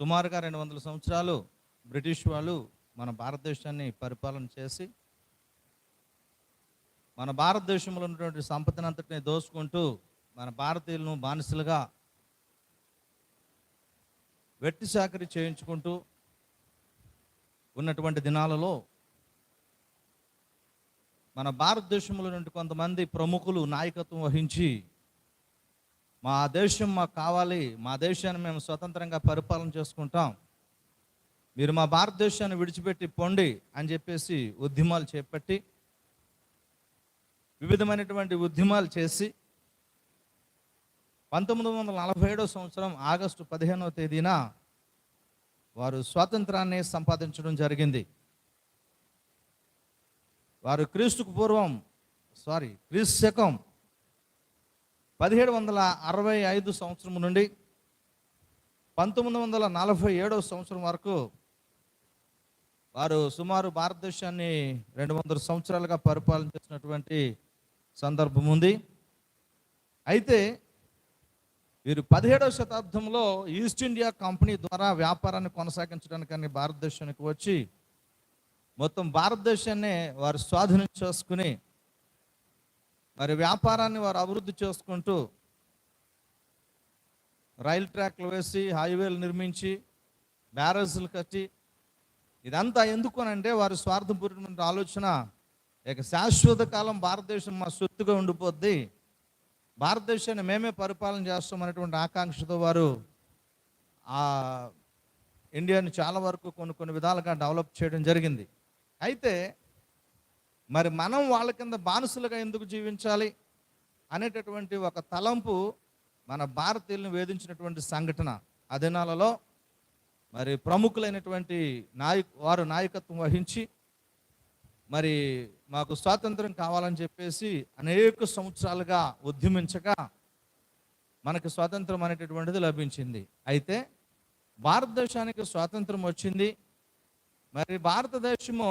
సుమారుగా రెండు వందల సంవత్సరాలు బ్రిటిష్ వాళ్ళు మన భారతదేశాన్ని పరిపాలన చేసి మన భారతదేశంలో ఉన్నటువంటి సంపదను అంతటిని దోచుకుంటూ మన భారతీయులను బానిసలుగా వెట్టి చాకరీ చేయించుకుంటూ ఉన్నటువంటి దినాలలో మన భారతదేశంలో నుండి కొంతమంది ప్రముఖులు నాయకత్వం వహించి మా దేశం మాకు కావాలి మా దేశాన్ని మేము స్వతంత్రంగా పరిపాలన చేసుకుంటాం. మీరు మా భారతదేశాన్ని విడిచిపెట్టి పొండి అని చెప్పేసి ఉద్యమాలు చేపట్టి వివిధమైనటువంటి ఉద్యమాలు చేసి పంతొమ్మిది వందల నలభై ఏడవ సంవత్సరం ఆగస్టు పదిహేనవ తేదీన వారు స్వాతంత్రాన్ని సంపాదించడం జరిగింది. వారు క్రీస్తుకు పూర్వం సారీ క్రీస్తు శకం పదిహేడు వందల అరవై ఐదు సంవత్సరం నుండి పంతొమ్మిది వందల నలభై ఏడవ సంవత్సరం వరకు వారు సుమారు భారతదేశాన్ని రెండు వందల సంవత్సరాలుగా పరిపాలన చేసినటువంటి సందర్భం ఉంది. అయితే వీరు పదిహేడవ శతాబ్దంలో ఈస్ట్ ఇండియా కంపెనీ ద్వారా వ్యాపారాన్ని కొనసాగించడానికని భారతదేశానికి వచ్చి మొత్తం భారతదేశాన్ని వారు స్వాధీనం చేసుకుని మరి వ్యాపారాన్ని వారు అభివృద్ధి చేసుకుంటూ రైల్ ట్రాక్లు వేసి హైవేలు నిర్మించి బ్యారేజ్లు కట్టి ఇదంతా ఎందుకు అని అంటే వారి స్వార్థపూరితమైన ఆలోచన ఇక శాశ్వత కాలం భారతదేశం మా సొత్తుగా ఉండిపోద్ది. భారతదేశాన్ని మేమే పరిపాలన చేస్తామనేటువంటి ఆకాంక్షతో వారు ఆ ఇండియాని చాలా వరకు కొన్ని కొన్ని విధాలుగా డెవలప్ చేయడం జరిగింది. అయితే మరి మనం వాళ్ళ కింద బానిసలుగా ఎందుకు జీవించాలి అనేటటువంటి ఒక తలంపు మన భారతీయులను వేధించినటువంటి సంఘటన ఆ దినాలలో మరి ప్రముఖులైనటువంటి నాయక వారు నాయకత్వం వహించి మరి మాకు స్వాతంత్రం కావాలని చెప్పేసి అనేక సంవత్సరాలుగా ఉద్యమించగా మనకు స్వాతంత్రం అనేటటువంటిది లభించింది. అయితే భారతదేశానికి స్వాతంత్రం వచ్చింది. మరి భారతదేశము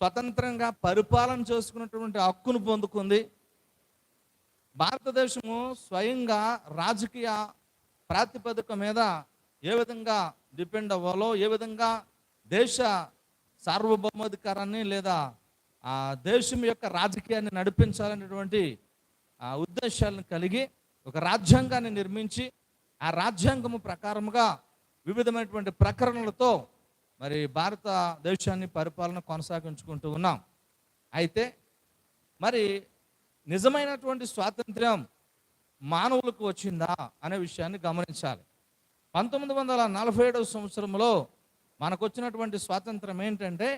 స్వతంత్రంగా పరిపాలన చేసుకున్నటువంటి హక్కును పొందుకుంది. భారతదేశము స్వయంగా రాజకీయ ప్రాతిపదిక మీద ఏ విధంగా డిపెండ్ అవ్వాలో ఏ విధంగా దేశ సార్వభౌమాధికారాన్ని లేదా ఆ దేశం యొక్క రాజకీయాన్ని నడిపించాలనేటువంటి ఉద్దేశాలను కలిగి ఒక రాజ్యాంగాన్ని నిర్మించి ఆ రాజ్యాంగము ప్రకారముగా వివిధమైనటువంటి ప్రకరణలతో మరి భారతదేశాన్ని పరిపాలన కొనసాగించుకుంటూ ఉన్నాం. అయితే మరి నిజమైనటువంటి స్వాతంత్ర్యం మానవులకు వచ్చిందా అనే విషయాన్ని గమనించాలి. పంతొమ్మిది వందల నలభై ఏడవ సంవత్సరంలో మనకు వచ్చినటువంటి స్వాతంత్రం ఏంటంటే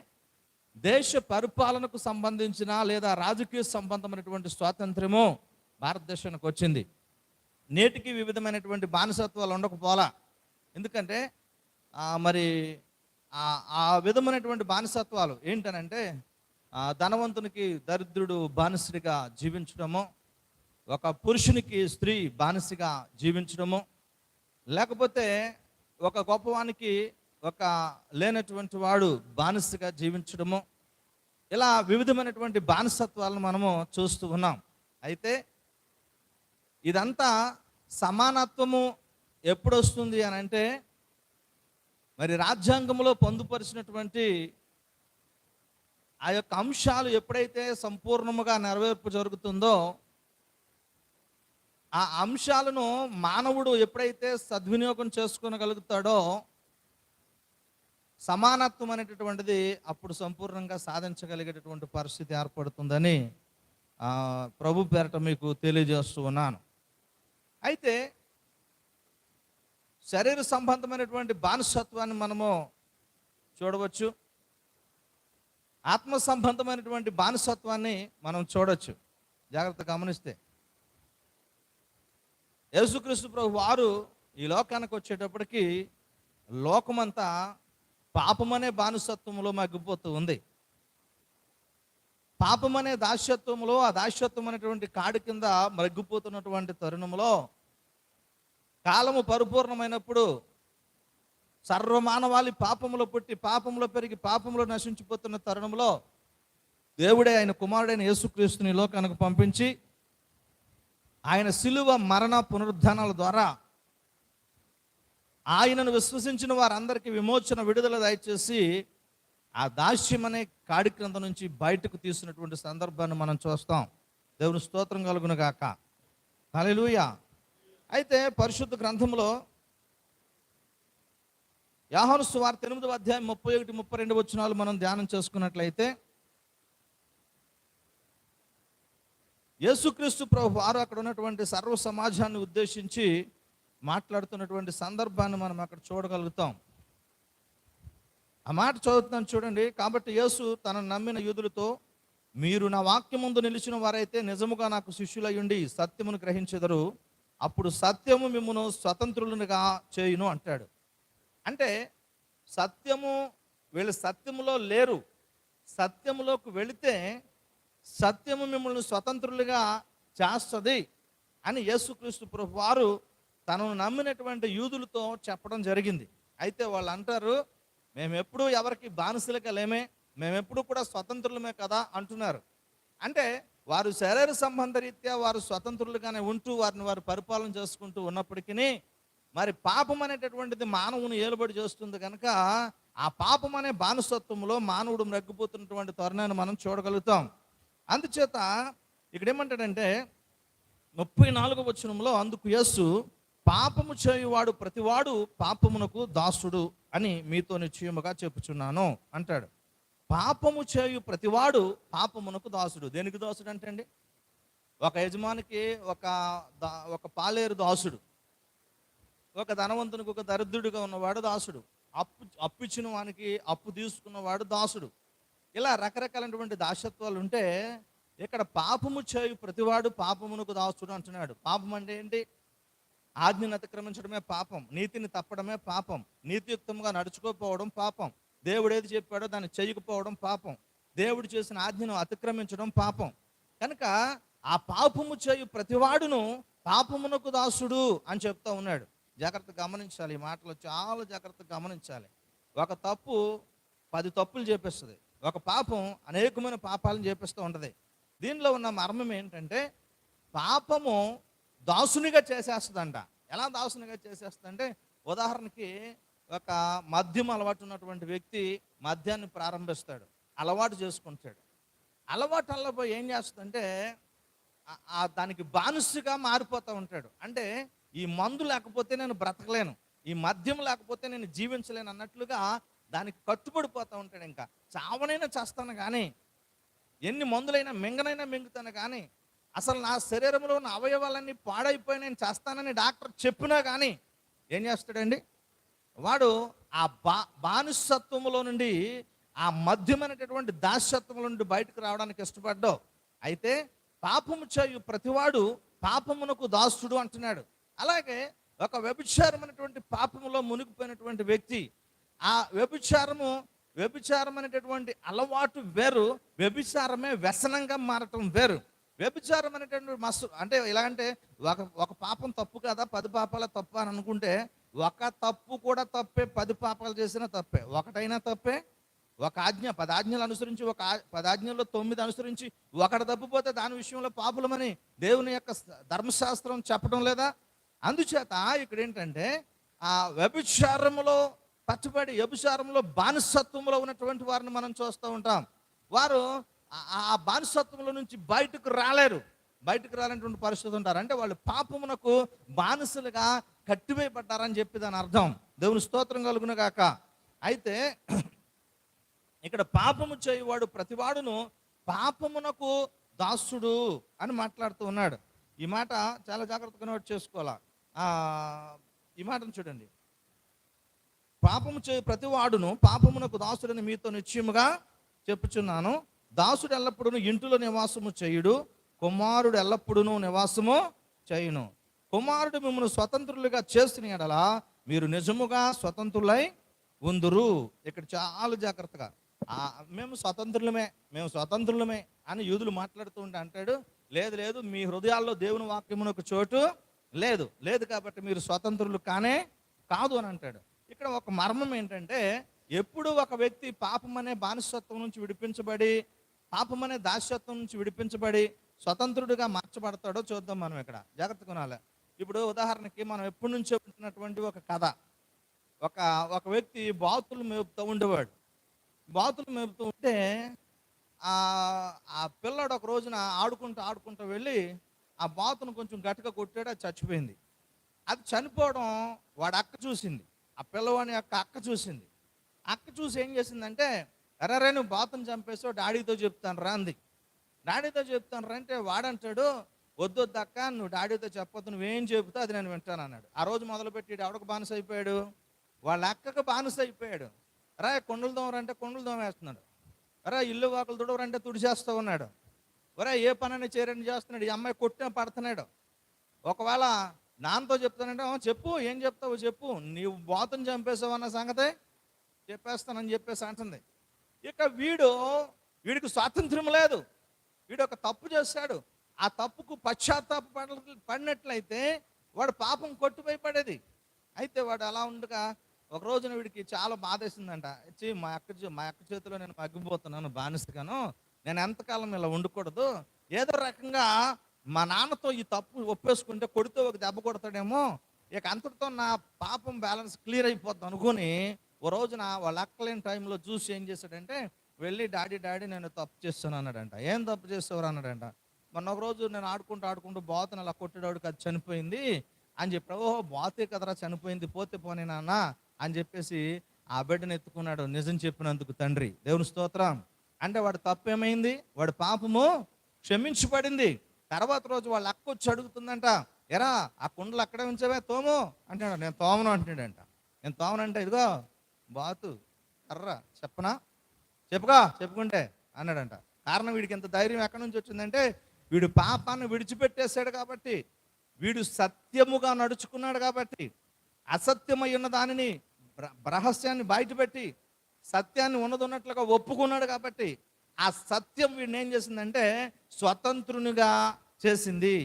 దేశ పరిపాలనకు సంబంధించిన లేదా రాజకీయ సంబంధమైనటువంటి స్వాతంత్ర్యము భారతదేశానికి వచ్చింది. నేటికి వివిధమైనటువంటి బానిసత్వాలు ఉండకపోలా ఎందుకంటే మరి ఆ- విధమైనటువంటి బానిసత్వాలు ఏంటనంటే ధనవంతునికి దరిద్రుడు బానిసడిగా జీవించడము ఒక పురుషునికి స్త్రీ బానిసగా జీవించడము లేకపోతే ఒక గొప్పవానికి ఒక లేనటువంటి వాడు బానిసగా జీవించడము ఇలా వివిధమైనటువంటి బానిసత్వాలను మనము చూస్తూ ఉన్నాం. అయితే ఇదంతా సమానత్వము ఎప్పుడు వస్తుంది అని అంటే మరి రాజ్యాంగంలో పొందుపరిచినటువంటి ఆ యొక్క అంశాలు ఎప్పుడైతే సంపూర్ణముగా నెరవేర్పు జరుగుతుందో ఆ అంశాలను మానవుడు ఎప్పుడైతే సద్వినియోగం చేసుకోగలుగుతాడో సమానత్వం అనేటటువంటిది అప్పుడు సంపూర్ణంగా సాధించగలిగేటటువంటి పరిస్థితి ఏర్పడుతుందని ప్రభు పేరట మీకు తెలియజేస్తూ ఉన్నాను. అయితే శరీర సంబంధమైనటువంటి బానిసత్వాన్ని మనము చూడవచ్చు. ఆత్మ సంబంధమైనటువంటి బానిసత్వాన్ని మనం చూడవచ్చు. జాగ్రత్త గమనిస్తే. యేసుక్రీస్తు ప్రభు వారు ఈ లోకానికి వచ్చేటప్పటికి లోకమంతా పాపమనే బానిసత్వంలో మగ్గిపోతూ ఉంది. పాపమనే దాస్యత్వంలో ఆ దాస్యత్వం అనేటువంటి కాడి కింద మగ్గిపోతున్నటువంటి తరుణంలో కాలము పరిపూర్ణమైనప్పుడు సర్వమానవాళి పాపములో పుట్టి పాపంలో పెరిగి పాపంలో నశించిపోతున్న తరుణంలో దేవుడే ఆయన కుమారుడైన యేసుక్రీస్తుని లోకానికి పంపించి ఆయన సిలువ మరణ పునరుద్ధానాల ద్వారా ఆయనను విశ్వసించిన వారందరికీ విమోచన విడుదల దయచేసి ఆ దాస్యం అనే కాడి క్రింద నుంచి బయటకు తీసినటువంటి సందర్భాన్ని మనం చూస్తాం. దేవుని స్తోత్రం కలుగును గాక హల్లెలూయా. అయితే పరిశుద్ధ గ్రంథంలో యాహోను సువార్త ఎనిమిదవ అధ్యాయం ముప్పై ఒకటి ముప్పై రెండు వచ్చినాలు మనం ధ్యానం చేసుకున్నట్లయితే యేసుక్రీస్తు ప్రభు వారు అక్కడ ఉన్నటువంటి సర్వ సమాజాన్ని ఉద్దేశించి మాట్లాడుతున్నటువంటి సందర్భాన్ని మనం అక్కడ చూడగలుగుతాం. ఆ మాట చదువుతున్నాను చూడండి. కాబట్టి యేసు తన నమ్మిన యూదులతో మీరు నా వాక్యం ముందు నిలిచిన వారైతే నిజముగా నాకు శిష్యులయ్యుండి సత్యమును గ్రహించెదరు. అప్పుడు సత్యము మిమ్మను స్వతంత్రులుగా చేయును అంటాడు. అంటే సత్యము వీళ్ళు సత్యములో లేరు. సత్యములోకి వెళితే సత్యము మిమ్మల్ని స్వతంత్రులుగా చేస్తుంది అని యేసుక్రీస్తు ప్రభు వారు తనను నమ్మినటువంటి యూదులతో చెప్పడం జరిగింది. అయితే వాళ్ళు అంటారు మేమెప్పుడు ఎవరికి బానిసలుగా లేమే మేమెప్పుడు కూడా స్వతంత్రులమే కదా అంటున్నారు. అంటే వారు శరీర సంబంధ రీత్యా వారు స్వతంత్రులుగానే ఉంటూ వారిని వారు పరిపాలన చేసుకుంటూ ఉన్నప్పటికీ మరి పాపం అనేటటువంటిది మానవుని ఏలుబడి చేస్తుంది కనుక ఆ పాపం అనే బానిసత్వంలో మానవుడు నగ్గిపోతున్నటువంటి తరుణాన్ని మనం చూడగలుగుతాం. అందుచేత ఇక్కడ ఏమంటాడంటే ముప్పై నాలుగు వచనంలో అందుకు యస్సు పాపము చేయువాడు ప్రతివాడు పాపమునకు దాసుడు అని మీతో నిశ్చయముగా చెప్పుచున్నాను అంటాడు. పాపము చేయు ప్రతివాడు పాపమునకు దాసుడు. దేనికి దాసుడు అంటే అండి ఒక యజమానికి ఒక దా- ఒక పాలేరు దాసుడు. ఒక ధనవంతునికి ఒక దరిద్రుడిగా ఉన్నవాడు దాసుడు. అప్పు అప్పు ఇచ్చిన వానికి అప్పు తీసుకున్నవాడు దాసుడు. ఇలా రకరకాలైనటువంటి దాసత్వాలు ఉంటే ఇక్కడ పాపము చేయు ప్రతివాడు పాపమునకు దాసుడు అంటున్నాడు. పాపం అంటే ఏంటి? ఆజ్ఞను అతిక్రమించడమే పాపం. నీతిని తప్పడమే పాపం. నీతియుక్తంగా నడుచుకోకపోవడం పాపం. దేవుడు ఏది చెప్పాడో దాన్ని చేయకపోవడం పాపం. దేవుడు చేసిన ఆజ్ఞను అతిక్రమించడం పాపం. కనుక ఆ పాపము చేయు ప్రతివాడును పాపమునకు దాసుడు అని చెప్తా ఉన్నాడు. జాగ్రత్త గమనించాలి. ఈ మాటలు చాలా జాగ్రత్తగా గమనించాలి. ఒక తప్పు పది తప్పులు చేపిస్తుంది. ఒక పాపం అనేకమైన పాపాలను చేపిస్తూ ఉంటుంది. దీనిలో ఉన్న మర్మం ఏంటంటే పాపము దాసునిగా చేసేస్తుందంట. ఎలా దాసునిగా చేసేస్తుందంటే ఉదాహరణకి ఒక మద్యం అలవాటు ఉన్నటువంటి వ్యక్తి మద్యాన్ని ప్రారంభిస్తాడు అలవాటు చేసుకుంటాడు. అలవాటు అల్లబో ఏం చేస్తుందంటే దానికి బానిసగా మారిపోతూ ఉంటాడు. అంటే ఈ మందు లేకపోతే నేను బ్రతకలేను ఈ మద్యం లేకపోతే నేను జీవించలేను అన్నట్లుగా దానికి కట్టుబడిపోతూ ఉంటాడు ఇంకా. చావనైనా చేస్తాను కానీ ఎన్ని మందులైనా మింగనైనా మింగుతాను కానీ అసలు నా శరీరంలో ఉన్న అవయవాలన్నీ పాడైపోయి నేను చేస్తానని డాక్టర్ చెప్పినా కానీ ఏం చేస్తాడండి? వాడు ఆ బా బానిసత్వంలో నుండి ఆ మధ్యమైనటువంటి దాస్యత్వంలో నుండి బయటకు రావడానికి ఇష్టపడ్డావు. అయితే పాపము చేయు ప్రతివాడు పాపమునకు దాసుడు అంటున్నాడు. అలాగే ఒక వ్యభిచారమైనటువంటి పాపములో మునిగిపోయినటువంటి వ్యక్తి ఆ వ్యభిచారము వ్యభిచారం అనేటటువంటి అలవాటు వేరు వ్యభిచారమే వ్యసనంగా మారటం వేరు. వ్యభిచారం అనేటటువంటి మస్తు అంటే ఎలా అంటే ఒక ఒక పాపం తప్పు కదా పది పాపాల తప్పు అని అనుకుంటే ఒక తప్పు కూడా తప్పే పది పాపాలు చేసినా తప్పే. ఒకటైనా తప్పే ఒక ఆజ్ఞ పదాజ్ఞలు అనుసరించి ఒక పదాజ్ఞల్లో తొమ్మిది అనుసరించి ఒకటి తప్పిపోతే దాని విషయంలో పాపులమని దేవుని యొక్క ధర్మశాస్త్రం చెప్పడం లేదా? అందుచేత ఇక్కడ ఏంటంటే ఆ వ్యభిచారంలో పట్టుబడి వ్యభిచారంలో బానిసత్వంలో ఉన్నటువంటి వారిని మనం చూస్తూ ఉంటాం. వారు ఆ బానిసత్వంలో నుంచి బయటకు రాలేరు. బయటకు రాలేటువంటి పరిస్థితి ఉంటారు. అంటే వాళ్ళు పాపమునకు బానిసలుగా కట్టివేయబడ్డారని చెప్పి దాని అర్థం. దేవుని స్తోత్రం కలుగును గాక. అయితే ఇక్కడ పాపము చేయువాడు ప్రతివాడును పాపమునకు దాసుడు అని మాట్లాడుతూ ఉన్నాడు. ఈ మాట చాలా జాగ్రత్తగా నోట్ చేసుకోవాలా? ఈ మాటను చూడండి. పాపము చేయు ప్రతివాడును పాపమునకు దాసుడని మీతో నిశ్చయముగా చెప్పుచున్నాను. దాసుడు ఎల్లప్పుడూ ఇంటిలో నివాసము చేయుడు. కుమారుడు ఎల్లప్పుడూ నివాసము చేయును. కుమారుడు మిమ్మల్ని స్వతంత్రులుగా చేసిన ఎడలా మీరు నిజముగా స్వతంత్రులై ఉందురు. ఇక్కడ చాలా జాగ్రత్తగా. మేము స్వతంత్రులమే మేము స్వతంత్రులమే అని యూదులు మాట్లాడుతూ ఉంటే అంటాడు లేదు లేదు మీ హృదయాల్లో దేవుని వాక్యమునకు చోటు లేదు. లేదు కాబట్టి మీరు స్వతంత్రులు కానే కాదు అని అంటాడు. ఇక్కడ ఒక మర్మం ఏంటంటే ఎప్పుడు ఒక వ్యక్తి పాపం అనే బానిసత్వం నుంచి విడిపించబడి పాపం అనే దాస్యత్వం నుంచి విడిపించబడి స్వతంత్రుడిగా మార్చబడతాడో చూద్దాం మనం ఇక్కడ. జాగ్రత్త కొనాలి. ఇప్పుడు ఉదాహరణకి మనం ఎప్పటి నుంచో వింటున్నటువంటి ఒక కథ. ఒక ఒక వ్యక్తి బాతులు మేపుతూ ఉండేవాడు. బాతులు మేపుతూ ఉంటే ఆ పిల్లడు ఒక రోజున ఆడుకుంటూ ఆడుకుంటూ వెళ్ళి ఆ బాతును కొంచెం గట్టిగా కొట్టాడు అది చచ్చిపోయింది. అది చనిపోవడం వాడు అక్క చూసింది. ఆ పిల్లవాని యొక్క అక్క చూసింది. అక్క చూసి ఏం చేసిందంటే ఎర్రరే నువ్వు బాతును చంపేసావు డాడీతో చెప్తాను రా అంది. డాడీతో చెప్తాను రంటే అంటే వాడంటాడు వద్దు దక్క అక్క నువ్వు డాడీతో చెప్పొద్దు నువ్వేం చెబుతా అది నేను వింటాను అన్నాడు. ఆ రోజు మొదలుపెట్టి ఈడు బానిస అయిపోయాడు వాళ్ళ అక్కకు బానిస అయిపోయాడు రా కొండలు దోమరంటే కొండలు దోమేస్తున్నాడు రా ఇల్లు వాకులు తుడవరంటే తుడిచేస్తూ ఉన్నాడు. ఒరే ఏ పనని చేరని చేస్తున్నాడు ఈ అమ్మాయి కొట్టిన పడుతున్నాడు. ఒకవేళ నాన్నతో చెప్తానంటే చెప్పు ఏం చెప్తావు చెప్పు నీవు బాతుని చంపేసావు అన్న సంగతే చెప్పేస్తానని చెప్పేసి అంటుంది. ఇక వీడు వీడికి స్వాతంత్రం లేదు. వీడు ఒక తప్పు చేస్తాడు ఆ తప్పుకు పశ్చాత్తాప పడినట్లయితే వాడు పాపం కొట్టుపోయి పడేది. అయితే వాడు అలా ఉండగా ఒక రోజున వీడికి చాలా బాధేసిందంట. వచ్చి మా అక్క చే- మా అక్క చేతిలో నేను మగ్గిపోతున్నాను బానిసగాను. నేను ఎంతకాలం ఇలా ఉండకూడదు. ఏదో రకంగా మా నాన్నతో ఈ తప్పు ఒప్పేసుకుంటే కొడితే ఒక దెబ్బ కొడతాడేమో. ఇక అంతటితో నా పాపం బ్యాలెన్స్ క్లియర్ అయిపోద్ది అనుకుని ఓ రోజున వాళ్ళ అక్కలేని టైంలో చూసి ఏం చేశాడంటే వెళ్ళి డాడీ డాడీ నేను తప్పు చేస్తాను అన్నాడంట. ఏం తప్పు చేస్తావు అన్నాడంట. మొన్న ఒక రోజు నేను ఆడుకుంటూ ఆడుకుంటూ బాతుని అలా కొట్టేటోడికి అది చనిపోయింది అని చెప్పి ఓహో బాతే కదరా చనిపోయింది పోతే పోనీ నాన్న అని చెప్పేసి ఆ బిడ్డను ఎత్తుకున్నాడు. నిజం చెప్పినందుకు తండ్రి. దేవుని స్తోత్రం. అంటే వాడు తప్పు ఏమైంది? వాడు పాపము క్షమించబడింది. తర్వాత రోజు వాళ్ళ అక్క వచ్చి అడుగుతుందంట ఎరా ఆ కుండలు అక్కడే ఉంచవే తోము అంటాడు. నేను తోమను అంటాడంట. నేను తోమనంటే ఇదిగో బాతు కర్ర చెప్పనా? చెప్పుకో చెప్పుకుంటే అన్నాడంట. కారణం వీడికి ఎంత ధైర్యం ఎక్కడి నుంచి వచ్చిందంటే వీడు పాపాన్ని విడిచిపెట్టేశాడు కాబట్టి వీడు సత్యముగా నడుచుకున్నాడు కాబట్టి అసత్యమై ఉన్న దానిని బ్రహస్యాన్ని బయటపెట్టి సత్యాన్ని ఉన్నదన్నట్లుగా ఒప్పుకున్నాడు కాబట్టి ఆ సత్యం వీడిని ఏం చేసిందంటే స్వతంత్రునిగా చేసింది.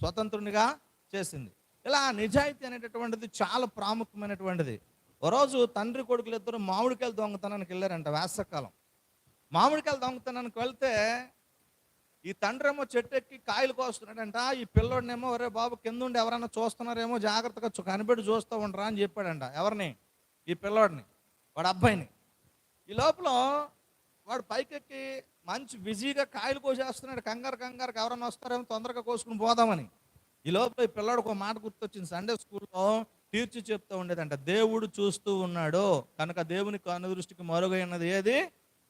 స్వతంత్రునిగా చేసింది. ఇలా నిజాయితీ అనేటటువంటిది చాలా ప్రాముఖ్యమైనటువంటిది. ఓ రోజు తండ్రి కొడుకులు ఇద్దరు మామిడికాయలు దొంగతనానికి వెళ్ళారంట వేసవకాలం. మామిడికాయలు దొంగతనానికి వెళ్తే ఈ తండ్రేమో చెట్టు ఎక్కి కాయలు కోస్తున్నాడంట ఈ పిల్లోడినేమో ఒరే బాబు కింద ఉండి ఎవరైనా చూస్తున్నారేమో జాగ్రత్తగా కనిపెట్టి చూస్తూ ఉండరా అని చెప్పాడంట ఎవరిని? ఈ పిల్లోడిని వాడు అబ్బాయిని. ఈ లోపల వాడు పైకెక్కి మంచి బిజీగా కాయలు కోసేస్తున్నాడు కంగారు కంగారు ఎవరైనా వస్తారేమో తొందరగా కోసుకుని పోదామని. ఈ లోపల ఈ పిల్లాడికి ఒక మాట గుర్తొచ్చింది సండే స్కూల్లో తీర్చి చెప్తూ ఉండేదంట దేవుడు చూస్తూ ఉన్నాడు కనుక దేవుని కనుదృష్టికి మరుగైనది ఏది?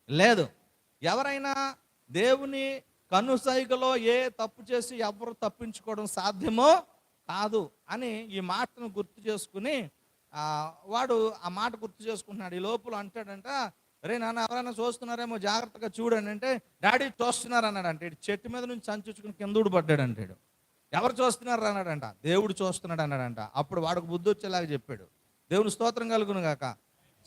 లేదు. ఎవరైనా దేవుని కనుసైగలో ఏ తప్పు చేసి ఎవరు తప్పించుకోవడం సాధ్యమో కాదు అని ఈ మాటను గుర్తు చేసుకుని వాడు ఆ మాట గుర్తు చేసుకుంటున్నాడు. ఈ లోపల అంటాడంట రే నాన్న ఎవరైనా చూస్తున్నారేమో జాగ్రత్తగా చూడండి అంటే డాడీ చూస్తున్నారు అన్నాడంట చెట్టు మీద నుంచి సంచుకుని కిందూడు పడ్డాడు అంటాడు ఎవరు చూస్తున్నారు అన్నాడంట. దేవుడు చూస్తున్నాడు అన్నాడంట. అప్పుడు వాడికి బుద్ధి వచ్చేలాగా చెప్పాడు. దేవుని స్తోత్రం కలుగును గాక.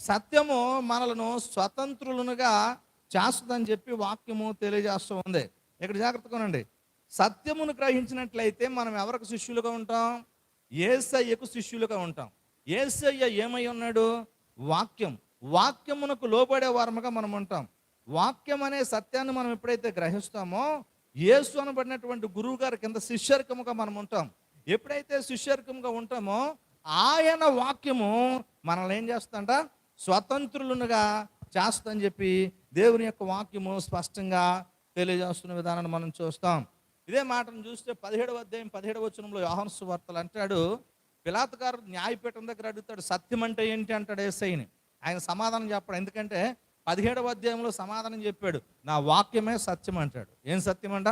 సత్యము మనలను స్వతంత్రులనుగా చేస్తుందని చెప్పి వాక్యము తెలియజేస్తూ ఉంది. ఇక్కడ జాగ్రత్తగా ఉండండి. సత్యమును గ్రహించినట్లయితే మనం ఎవరికి శిష్యులుగా ఉంటాం? ఏసయ్యకు శిష్యులుగా ఉంటాం. ఏసయ్య ఏమై ఉన్నాడు? వాక్యం. వాక్యమునకు లోబడే వారముగా మనం ఉంటాం. వాక్యం అనే సత్యాన్ని మనం ఎప్పుడైతే గ్రహిస్తామో యేసు అనబడినటువంటి గురువు గారి కింద శిష్యర్కముగా మనం ఉంటాం. ఎప్పుడైతే శిష్యర్కముగా ఉంటామో ఆయన వాక్యము మనల్ని ఏం చేస్తుందంట? స్వతంత్రులుగా చేస్తుందని చెప్పి దేవుని యొక్క వాక్యము స్పష్టంగా తెలియజేస్తున్న విధానాన్ని మనం చూస్తాం. ఇదే మాటను చూస్తే పదిహేడవ అధ్యాయం పదిహేడవ వచనంలో యోహాను వార్తలు అంటాడు పిలాతగారు న్యాయపీఠం దగ్గర అడుగుతాడు సత్యం అంటే ఏంటి? అంటాడు ఏసైని. ఆయన సమాధానం చెప్పాడు ఎందుకంటే పదిహేడవ అధ్యాయంలో సమాధానం చెప్పాడు నా వాక్యమే సత్యం అంటాడు. ఏం సత్యం అంట?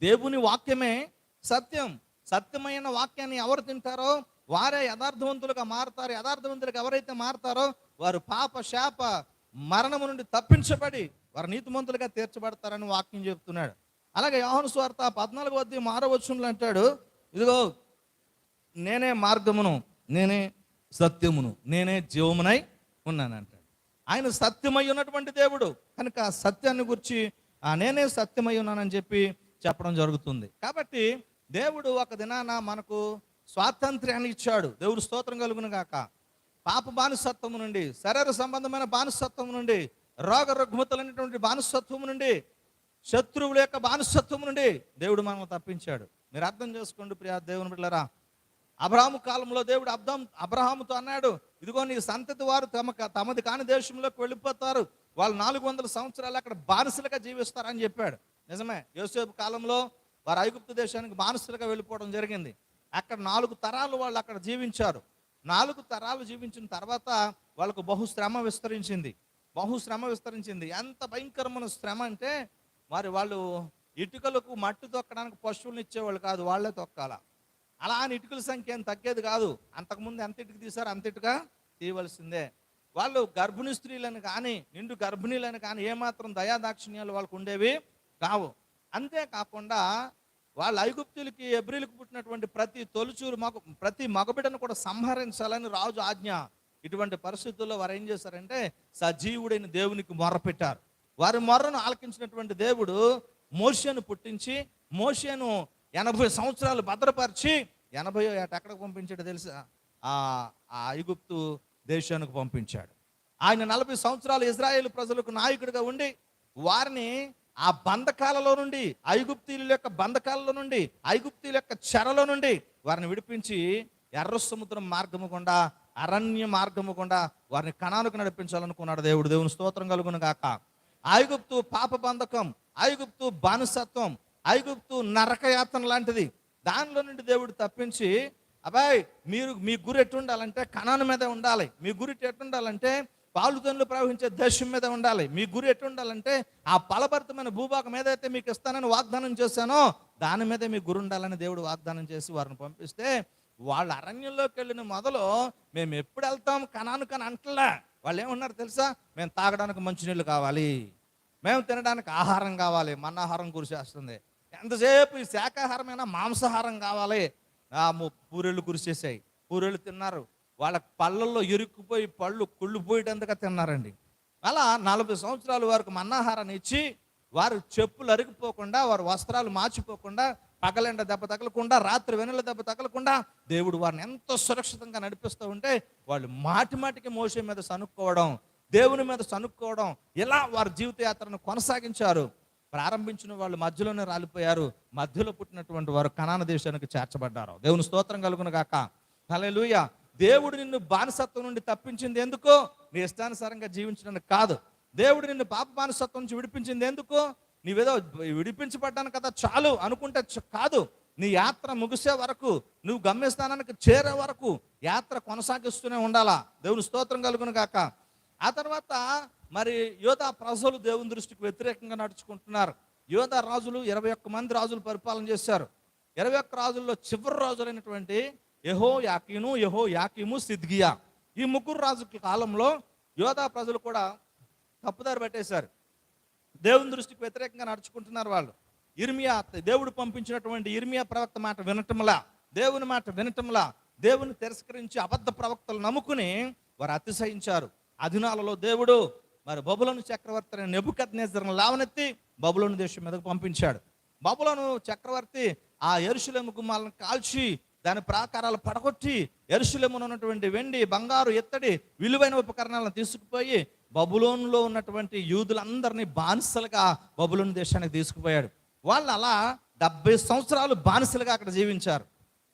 దేవుని వాక్యమే సత్యం. సత్యమైన వాక్యాన్ని ఎవరు తింటారో వారే యథార్థవంతులుగా మారతారు. యథార్థవంతులుగా ఎవరైతే మారతారో వారు పాప శాప మరణము నుండి తప్పించబడి వారు నీతిమంతులుగా తీర్చబడతారని వాక్యం చెప్తున్నాడు. అలాగే యోహన స్వార్త పద్నాలుగు వద్ద మారో అంటాడు ఇదిగో నేనే మార్గమును నేనే సత్యమును నేనే జీవమునై ఉన్నాను అంటాడు. ఆయన సత్యమై ఉన్నటువంటి దేవుడు. కనుక ఆ సత్యాన్ని గురించి ఆ నేనే సత్యమై ఉన్నానని చెప్పి చెప్పడం జరుగుతుంది. కాబట్టి దేవుడు ఒక దినాన మనకు స్వాతంత్ర్యాన్ని ఇచ్చాడు. దేవుడు స్తోత్రం కలుగును గాక. పాప బానిసత్వం నుండి శరీర సంబంధమైన బానిసత్వం నుండి రోగ రుగ్మతలైనటువంటి బానిసత్వం నుండి శత్రువుల యొక్క బానిసత్వం నుండి దేవుడు మనల్ని తప్పించాడు. మీరు అర్థం చేసుకోండి ప్రియా దేవుని బిడ్డలారా. అబ్రహాము కాలంలో దేవుడు అబ్దం అబ్రహాముతో అన్నాడు ఇదిగో నీ సంతతి వారు తమ తమది కాని దేశంలోకి వెళ్ళిపోతారు. వాళ్ళు నాలుగు వందల సంవత్సరాలు అక్కడ బానిసలుగా జీవిస్తారని చెప్పాడు. నిజమే యోసేపు కాలంలో వారు ఐగుప్తు దేశానికి బానిసలుగా వెళ్ళిపోవడం జరిగింది. అక్కడ నాలుగు తరాలు వాళ్ళు అక్కడ జీవించారు. నాలుగు తరాలు జీవించిన తర్వాత వాళ్ళకు బహుశ్రమ విస్తరించింది. బహుశ్రమ విస్తరించింది. ఎంత భయంకరమైన శ్రమ అంటే మరి వాళ్ళు ఇటుకలకు మట్టి తొక్కడానికి పశువులను ఇచ్చేవాళ్ళు కాదు వాళ్ళే తొక్కాల. అలా అని ఇటుకల సంఖ్య ఏం తగ్గేది కాదు. అంతకుముందు ఎంత ఇటుక తీశారు అంత ఇటుక తీయవలసిందే. వాళ్ళు గర్భిణీ స్త్రీలను కానీ నిండు గర్భిణీలను కానీ ఏమాత్రం దయాదాక్షిణ్యాలు వాళ్ళకు ఉండేవి కావు. అంతేకాకుండా వాళ్ళ ఐగుప్తులకి ఎబ్రిలకు పుట్టినటువంటి ప్రతి తొలుచూరు మగ ప్రతి మగబిడ్డను కూడా సంహరించాలని రాజు ఆజ్ఞ. ఇటువంటి పరిస్థితుల్లో వారు ఏం చేశారంటే సజీవుడైన దేవునికి మొర్రపెట్టారు వారి మొర్రను ఆలకించినటువంటి దేవుడు మోషను పుట్టించి మోషను ఎనభై సంవత్సరాలు భద్రపరిచి ఎనభై ఏట ఎక్కడికి పంపించాడు తెలుసా? ఆ ఆ ఐగుప్తు దేశానికి పంపించాడు. ఆయన నలభై సంవత్సరాలు ఇజ్రాయేల్ ప్రజలకు నాయకుడిగా ఉండి వారిని ఆ బంధకాలలో నుండి ఐగుప్తీయుల యొక్క బంధకాలలో నుండి ఐగుప్తీయుల యొక్క చెరలో నుండి వారిని విడిపించి ఎర్ర సముద్రం మార్గము గుండా అరణ్య మార్గము గుండా వారిని కణానికి నడిపించాలనుకున్నాడు దేవుడు. దేవుని స్తోత్రం కలుగును గాక. ఐగుప్తు పాప బంధకం ఐగుప్తు బానిసత్వం ఐగుప్తు నరకయాతన లాంటిది. దానిలో నుండి దేవుడు తప్పించి అబ్బాయి మీరు మీ గురి ఎట్టుండాలంటే కణాను మీద ఉండాలి. మీ గురి ఎట్టుండాలంటే పాలుతనులు ప్రవహించే దేశం మీద ఉండాలి. మీ గురి ఎట్టుండాలంటే ఆ ఫలభరితమైన భూభాగం ఏదైతే మీకు ఇస్తానని వాగ్దానం చేశానో దాని మీదే మీ గురు ఉండాలని దేవుడు వాగ్దానం చేసి వారిని పంపిస్తే వాళ్ళ అరణ్యంలోకి వెళ్ళిన మొదలు మేము ఎప్పుడు వెళ్తాం కనాను కని అంటలే. వాళ్ళు ఏమన్నారు తెలుసా? మేము తాగడానికి మంచినీళ్ళు కావాలి. మేము తినడానికి ఆహారం కావాలి. మన ఆహారం కురిసేస్తుంది ఎంతసేపు ఈ శాకాహారమైన మాంసాహారం కావాలి. ఆ పూరెళ్ళు కురిసేసాయి పూరెళ్ళు తిన్నారు. వాళ్ళ పళ్ళల్లో ఇరుక్కుపోయి పళ్ళు కుళ్ళిపోయేటందుగా తిన్నారండి. అలా నలభై సంవత్సరాల వరకు మన్నాహారాన్ని ఇచ్చి వారు చెప్పులు అరిగిపోకుండా వారు వస్త్రాలు మార్చిపోకుండా పగలెండ దెబ్బ తగలకుండా రాత్రి వెనుల దెబ్బ తగలకుండా దేవుడు వారిని ఎంతో సురక్షితంగా నడిపిస్తూ ఉంటే వాళ్ళు మాటి మాటికి మోసే మీద సనుక్కోవడం దేవుని మీద సనుక్కోవడం ఇలా వారి జీవిత యాత్రను కొనసాగించారు. ప్రారంభించిన వాళ్ళు మధ్యలోనే రాలిపోయారు. మధ్యలో పుట్టినటువంటి వారు కనాన దేశానికి చేర్చబడ్డారు. దేవుని స్తోత్రం కలుగును గాక. హలే దేవుడు నిన్ను బానిసత్వం నుండి తప్పించింది ఎందుకు? నీ ఇష్టానుసారంగా జీవించడానికి కాదు. దేవుడు నిన్ను పాప బానిసత్వం నుంచి విడిపించింది ఎందుకు? నీవేదో విడిపించబడ్డాను కదా చాలు అనుకుంటే చ- కాదు. నీ యాత్ర ముగిసే వరకు నువ్వు గమ్యస్థానానికి చేరే వరకు యాత్ర కొనసాగిస్తూనే ఉండాలా? దేవుని స్తోత్రం కలుగును కాక ఆ తర్వాత మరి యోధా ప్రజలు దేవుని దృష్టికి వ్యతిరేకంగా నడుచుకుంటున్నారు. యోధా రాజులు ఇరవై ఒక్క మంది రాజులు పరిపాలన చేశారు. ఇరవై ఒక్క రాజుల్లో చివరి రాజులైనటువంటి యహో యాకీను యహో యాకీము సిద్గియా ఈ ముగ్గురు రాజుల కాలంలో యోధా ప్రజలు కూడా తప్పుదారి పట్టేశారు. దేవుని దృష్టికి వ్యతిరేకంగా నడుచుకుంటున్నారు వాళ్ళు. ఇర్మియా దేవుడు పంపించినటువంటి ఇర్మియా ప్రవక్త మాట వినటంలా దేవుని మాట వినటంలా దేవుని తిరస్కరించి అబద్ధ ప్రవక్తలు నమ్ముకుని వారు అతిశయించారు. అధినాలలో దేవుడు మరి బబులను చక్రవర్తి నెబుకద్నేజర్ను లావనెత్తి బబులోను దేశం మీదకు పంపించాడు. బబులోను చక్రవర్తి ఆ ఎరుశలేము గుమ్మాలను కాల్చి దాని ప్రాకారాలు పడగొట్టి ఎరుశలేమున ఉన్నటువంటి వెండి బంగారు ఎత్తడి విలువైన ఉపకరణాలను తీసుకుపోయి బబులోన్లో ఉన్నటువంటి యూదులందరినీ బానిసలుగా బబులోన్ దేశానికి తీసుకుపోయాడు. వాళ్ళు అలా డెబ్బై సంవత్సరాలు బానిసలుగా అక్కడ జీవించారు.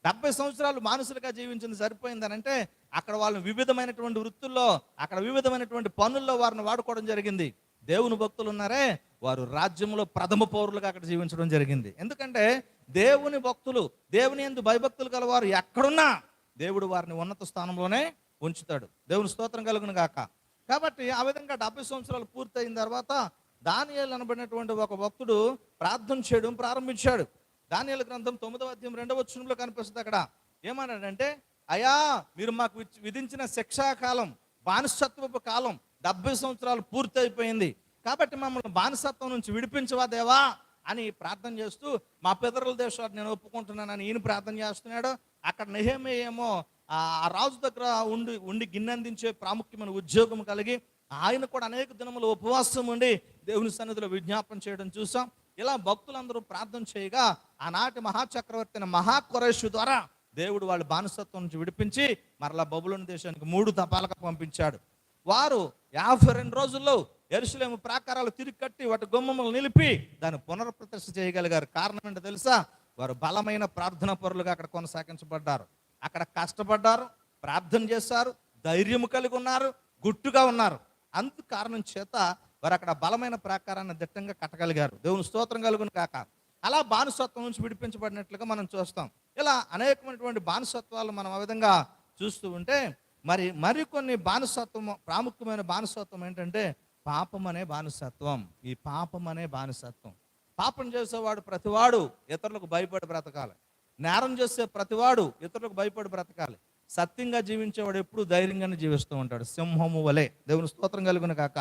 డెబ్బై సంవత్సరాలు మానసులుగా జీవించింది సరిపోయిందనంటే అక్కడ వాళ్ళు వివిధమైనటువంటి వృత్తుల్లో అక్కడ వివిధమైనటువంటి పనుల్లో వారిని వాడుకోవడం జరిగింది. దేవుని భక్తులు ఉన్నారే వారు రాజ్యంలో ప్రథమ పౌరులుగా అక్కడ జీవించడం జరిగింది. ఎందుకంటే దేవుని భక్తులు దేవుని ఎందు భయభక్తులు గలవారు ఎక్కడున్నా దేవుడు వారిని ఉన్నత స్థానంలోనే ఉంచుతాడు. దేవుని స్తోత్రం కలుగును గాక. కాబట్టి ఆ విధంగా డెబ్బై సంవత్సరాలు పూర్తయిన తర్వాత దానియాలు అనబడినటువంటి ఒక భక్తుడు ప్రార్థన చేయడం ప్రారంభించాడు. దానియాల గ్రంథం తొమ్మిదవ అధ్యాయం రెండవ వచనంలో కనిపిస్తుంది అక్కడ. ఏమన్నాడంటే అయ్యా మీరు మాకు విధించిన శిక్షాకాలం బానిసత్వపు కాలం డెబ్బై సంవత్సరాలు పూర్తయిపోయింది. కాబట్టి మమ్మల్ని బానిసత్వం నుంచి విడిపించవా దేవా? అని ప్రార్థన చేస్తూ మా పితరుల దేశాన్ని నేను ఒప్పుకుంటున్నానని ఈయన ప్రార్థన చేస్తున్నాడు. అక్కడ నెహేమే ఏమో ఆ రాజు దగ్గర ఉండి ఉండి గిన్నెందించే ప్రాముఖ్యమైన ఉద్యోగం కలిగి ఆయన కూడా అనేక దినములు ఉపవాసం ఉండి దేవుని సన్నిధిలో విజ్ఞాపన చేయడం చూసాం. ఇలా భక్తులందరూ ప్రార్థన చేయగా ఆనాటి మహాచక్రవర్తి అయిన మహాకొరేషు ద్వారా దేవుడు వాళ్ళ బానిసత్వం నుంచి విడిపించి మరలా బబులోని దేశానికి మూడు తపాలకు పంపించాడు. వారు యాభై రెండు రోజుల్లో ఎరుసలేము ప్రాకారాలు తిరిగి కట్టి వాటి గుమ్మములు నిలిపి దాన్ని పునర్ప్రతిష్ఠ చేయగలిగారు. కారణం ఏంటో తెలుసా? వారు బలమైన ప్రార్థనా పరులుగా అక్కడ కొనసాగించబడ్డారు. అక్కడ కష్టపడ్డారు ప్రార్థన చేశారు ధైర్యం కలిగి ఉన్నారు గుట్టుగా ఉన్నారు. అందు కారణం చేత వారు అక్కడ బలమైన ప్రాకారాన్ని దిట్టంగా కట్టగలిగారు. దేవుని స్తోత్రం కలుగును కాక అలా బానిసత్వం నుంచి విడిపించబడినట్లుగా మనం చూస్తాం. ఇలా అనేకమైనటువంటి బానిసత్వాలు మనం ఆ విధంగా చూస్తూ ఉంటే మరి మరికొన్ని బానిసత్వం ప్రాముఖ్యమైన బానిసత్వం ఏంటంటే పాపం అనే బానిసత్వం. ఈ పాపం అనే బానిసత్వం. పాపం చేసేవాడు ప్రతివాడు ఇతరులకు భయపడి బ్రతకాలి. నేరం చేసే ప్రతివాడు ఇతరులకు భయపడి బ్రతకాలి. సత్యంగా జీవించేవాడు ఎప్పుడు ధైర్యంగానే జీవిస్తూ ఉంటాడు. సింహము వలె. దేవుని స్తోత్రం కలిగిన కాక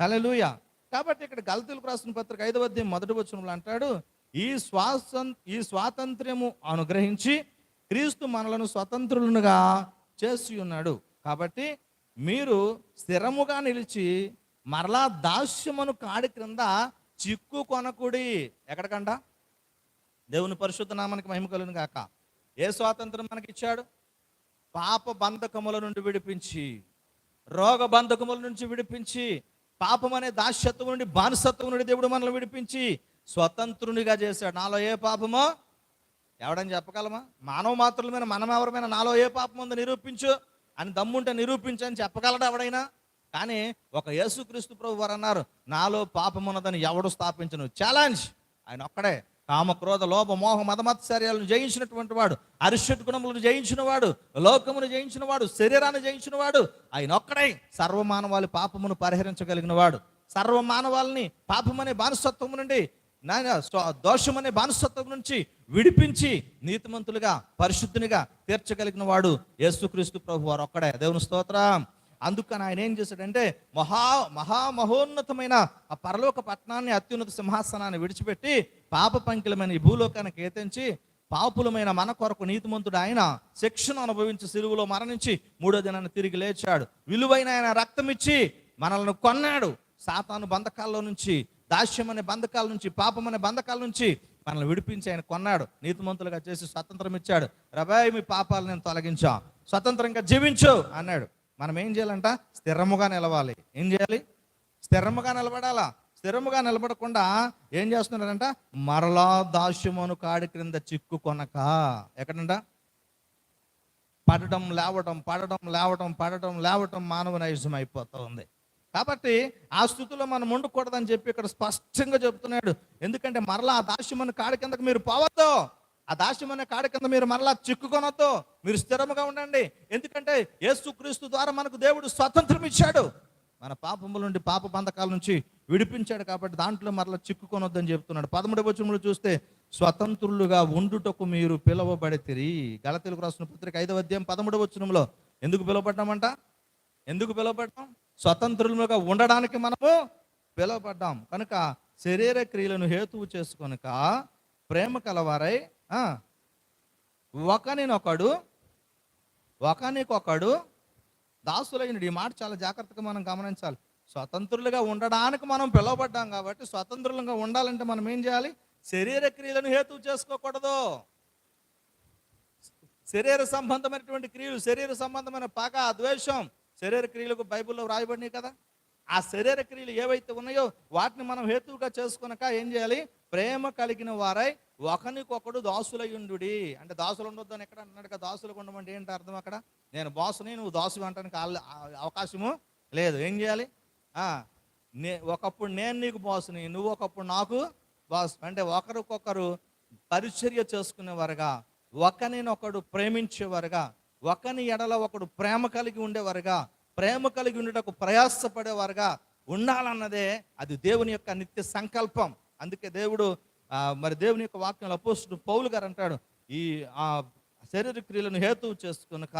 హలలుయ కాబట్టి ఇక్కడ గలతీలకు రాసిన పత్రిక ఐదవ అధ్యాయం మొదటి వచనంలో అంటాడు ఈ స్వాసం ఈ స్వాతంత్ర్యము అనుగ్రహించి క్రీస్తు మనలను స్వతంత్రులుగా చేసి ఉన్నాడు కాబట్టి మీరు స్థిరముగా నిలిచి మరలా దాస్యమును కాడి క్రింద చిక్కు కొనకుడి. ఎక్కడికంట? దేవుని పరిశుద్ధ నామానికి మహిమ కలుగును గాక. ఏ స్వాతంత్రం మనకి ఇచ్చాడు పాప బంధకముల నుండి విడిపించి రోగ బంధకముల నుంచి విడిపించి పాపం అనే దాస్యత్వం నుండి బానిసత్వం నుండి దేవుడు మనల్ని విడిపించి స్వతంత్రునిగా చేశాడు. నాలో ఏ పాపమో? ఎవడని చెప్పగలమా? మానవ మాత్రుల మీద మనం ఎవరమైనా నాలో ఏ పాపం ఉందో నిరూపించు. అని దమ్ముంటే నిరూపించు అని చెప్పగలడా ఎవడైనా? కానీ ఒక యేసుక్రీస్తు ప్రభు వారు అన్నారు నాలో పాపం ఉన్నదని ఎవడు స్థాపించను. ఛాలెంజ్. ఆయన ఒక్కడే. కామ క్రోధ లోభ మోహ మతమత్సర్యాలను జయించినటువంటి వాడు అరిషట్ గుణములను జయించిన వాడు లోకమును జయించిన వాడు శరీరాన్ని జయించిన వాడు ఆయన ఒక్కడే. సర్వమానవాళి పాపమును పరిహరించగలిగిన వాడు. సర్వమానవాళ్ళని పాపమనే బానిసత్వం నుండి నాయన దోషమనే బానిసత్వం నుంచి విడిపించి నీతిమంతులుగా పరిశుద్ధునిగా తీర్చగలిగిన వాడు యేసుక్రీస్తు ప్రభు వారు ఒక్కడే. దేవుని స్తోత్రం. అందుకని ఆయన ఏం చేశాడంటే మహా మహామహోన్నతమైన ఆ పరలోక పట్టణాన్ని అత్యున్నత సింహాసనాన్ని విడిచిపెట్టి పాప పంకిలమైన ఈ భూలోకానికి ఏతించి పాపులమైన మన కొరకు నీతిమంతుడు ఆయన శిక్షను అనుభవించి సిలువలో మరణించి మూడో దినాన్ని తిరిగి లేచాడు. విలువైన ఆయన రక్తం ఇచ్చి మనల్ని కొన్నాడు. సాతాను బంధకాల్లో నుంచి దాస్యం అనే బంధకాల నుంచి పాపం అనే బంధకాల నుంచి మనల్ని విడిపించి ఆయన కొన్నాడు. నీతిమంతులుగా చేసి స్వతంత్రం ఇచ్చాడు. రబాయి మీ పాపాలు నేను తొలగించాం. స్వతంత్రంగా జీవించు అన్నాడు. మనం ఏం చేయాలంట? స్థిరముగా నిలవాలి. ఏం చేయాలి? స్థిరముగా నిలబడాలా? స్థిరముగా నిలబడకుండా ఏం చేస్తున్నారంట? మరలా దాస్యమును కాడి క్రింద చిక్కు కొనక ఎక్కడంట? పడటం లేవటం పడటం లేవటం పడటం లేవటం మానవ నైజం అయిపోతూ ఉంది కాబట్టి ఆ స్థితిలో మనం ఉండకూడదని చెప్పి ఇక్కడ స్పష్టంగా చెప్తున్నాడు ఎందుకంటే మరలా ఆ దాస్యమును కాడి కిందకు మీరు పోవద్దు. ఆ దాస్యమైన కాడి కింద మీరు మరలా చిక్కుకొనొద్దు. మీరు స్థిరముగా ఉండండి. ఎందుకంటే యేసుక్రీస్తు ద్వారా మనకు దేవుడు స్వాతంత్రం ఇచ్చాడు. మన పాపముల నుండి పాప బంధకాల నుంచి విడిపించాడు కాబట్టి దాంట్లో మరలా చిక్కుకొనొద్దని చెప్తున్నాడు. పదమూడు వచనంలో చూస్తే స్వతంత్రులుగా ఉండుటకు మీరు పిలువబడితిరి. తెలుగు రాసిన పత్రిక ఐదవ అధ్యాయం పదమూడు వచనంలో ఎందుకు పిలువబడ్డామంట? ఎందుకు పిలువబడ్డాం? స్వతంత్రులుగా ఉండడానికి మనము పిలువబడ్డాం. కనుక శరీర క్రియలను హేతువు చేసుకొనక ప్రేమ కలవారై ఒకనినొకడు ఒకనికొకడు దాసులైనడు. ఈ మాట చాలా జాగ్రత్తగా మనం గమనించాలి. స్వతంత్రులుగా ఉండడానికి మనం పిలువబడ్డాం కాబట్టి స్వతంత్రులుగా ఉండాలంటే మనం ఏం చేయాలి? శరీర క్రియలను హేతువు చేసుకోకూడదు. శరీర సంబంధమైనటువంటి క్రియలు శరీర సంబంధమైన పగ ద్వేషం శరీర క్రియలకు బైబిల్లో వ్రాయబడినాయి కదా. ఆ శరీర క్రియలు ఏవైతే ఉన్నాయో వాటిని మనం హేతువుగా చేసుకునక ఏం చేయాలి? ప్రేమ కలిగిన వారై ఒకనికొకడు దాసులయ్యుండు అంటే దాసులు ఉండొద్దు అని ఎక్కడ అన్నాడు కదా? దాసులు ఉండమంటే ఏంటి అర్థం అక్కడ? నేను బాసుని నువ్వు దాసు అంటానికి అవకాశము లేదు. ఏం చేయాలి? నే ఒకప్పుడు నేను నీకు బాసుని నువ్వు ఒకప్పుడు నాకు బాస్ అంటే ఒకరికొకరు పరిచర్య చేసుకునేవారుగా ఒకరినొకడు ప్రేమించేవారుగా ఒకని ఎడల ఒకడు ప్రేమ కలిగి ఉండేవారుగా ప్రేమ కలిగి ఉండటకు ప్రయాసపడేవారుగా ఉండాలన్నదే అది దేవుని యొక్క నిత్య సంకల్పం. అందుకే దేవుడు మరి దేవుని యొక్క వాక్యంలో అపోస్తుడు పౌలు గారు అంటాడు ఈ ఆ శరీర క్రియలను హేతువు చేసుకునక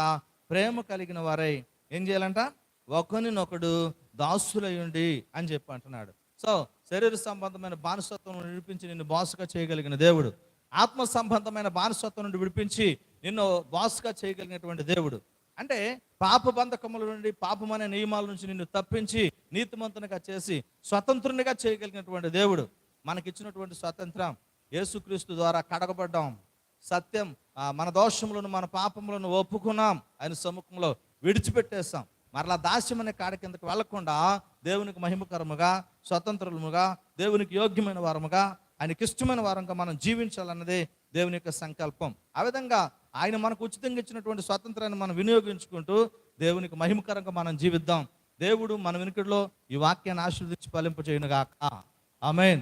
ప్రేమ కలిగిన వారై ఏం చేయాలంట? ఒకరినొకడు దాసులయ్యుండి అని చెప్పి అంటున్నాడు. సో శరీర సంబంధమైన బానిసత్వం నుండి విడిపించి నిన్ను బాసుగా చేయగలిగిన దేవుడు. ఆత్మ సంబంధమైన బానిసత్వం నుండి విడిపించి నిన్ను బాసుగా చేయగలిగినటువంటి దేవుడు. అంటే పాప బంధకముల నుండి పాపమనే నియమాల నుంచి నిన్ను తప్పించి నీతిమంతునిగా చేసి స్వతంత్రునిగా చేయగలిగినటువంటి దేవుడు మనకిచ్చినటువంటి స్వాతంత్రం. యేసుక్రీస్తు ద్వారా కడగబడ్డాం. సత్యం ఆ, మన దోషములను మన పాపములను ఒప్పుకున్నాం. ఆయన సముఖంలో విడిచిపెట్టేస్తాం మరలా దాస్యం అనే కాడ కిందకు వెళ్ళకుండా దేవునికి మహిమకరముగా స్వతంత్రముగా దేవునికి యోగ్యమైన వారముగా ఆయనకి ఇష్టమైన వారంగా మనం జీవించాలన్నదే దేవుని యొక్క సంకల్పం. ఆ విధంగా ఆయన మనకు ఉచితంగా ఇచ్చినటువంటి స్వాతంత్రాన్ని మనం వినియోగించుకుంటూ దేవునికి మహిమకరంగా మనం జీవిద్దాం. దేవుడు మన వెనుకడిలో ఈ వాక్యాన్ని ఆశీర్వదించి ఫలింప చేయనుగాక ఆమెన్.